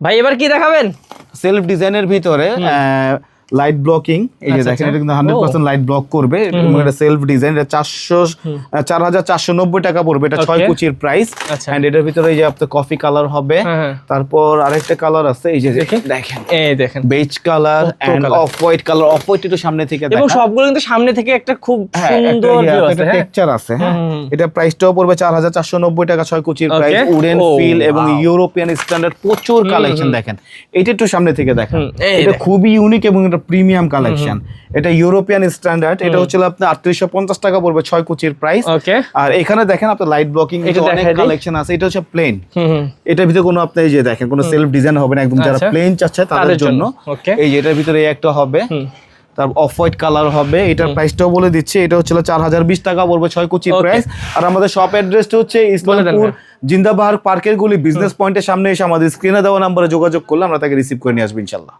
ভাই এবার কি দেখাবেন? সেলফ ডিজাইনের ভিতরে লাইট ব্লকিং এই যে আচ্ছা, দেখেন আচ্ছা। এটা কিন্তু হান্ড্রেড পার্সেন্ট লাইট ব্লক করবে। এবং এটা সেলফ ডিজাইন এটা চারশো চার হাজার চারশো নব্বই টাকা পড়বে। এটা ছয় কুচির প্রাইস আচ্ছা। এন্ড এটার ভিতরে যে আপনার কফি কালার হবে। হ্যাঁ, হ্যাঁ। তারপর আরেকটা কালার আছে এই যে দেখি। দেখেন। এই দেখেন। Beige colour and off white colour off white একটু সামনে থেকে এবং সবগুলো কিন্তু সামনে থেকে একটা খুব হ্যাঁ, সুন্দর একটা ইয়ে, আছে একটা? টেক্সচার আছে হ্যাঁ। এটা প্রাইসটাও পড়বে চার হাজার চারশো নব্বই টাকা ছয় কুচির প্রাইস উডেন ফিল এবং. ইউরোপিয়ান স্ট্যান্ডার্ড প্রচুর কালেকশন দেখেন। এটা একটু সামনে থেকে দেখেন এটা খুবই ইউনিক এবং এটা প্রিমিয়াম কালেকশন এটা ইউরোপিয়ান স্ট্যান্ডার্ড এটা হচ্ছে আপনার আটত্রিশশো পঞ্চাশ টাকা পড়বে ছয় কুচির প্রাইস আর এখানে দেখেন আপনার লাইট ব্লকিং অনেক কালেকশন আছে এটা হচ্ছে প্লেন হুম হুম। এটার ভিতরে কোনো আপনি এই যে দেখেন কোনো সেলফ ডিজাইন হবে না একদম যারা আচ্ছা। প্লেন চাচ্ছে তাদের জন্য। এই যে এটার ভিতরে একটা হবে। তারপর অফ হোয়াইট কালার হবে এটার প্রাইসটাও বলে দিচ্ছি এটা হচ্ছে চার হাজার বিশ টাকা পড়বে ছয় কুচির প্রাইস আর আমাদের শপ অ্যাড্রেসটা হচ্ছে ইসলামপুর। জিন্দাবাহার পার্কের গুলি বিজনেস পয়েন্টের সামনে এসে আমাদের স্ক্রিনে দেওয়া নাম্বারে যোগাযোগ করলে আমরা তাকে রিসিভ করে নিয়ে আসব ইনশাল্লাহ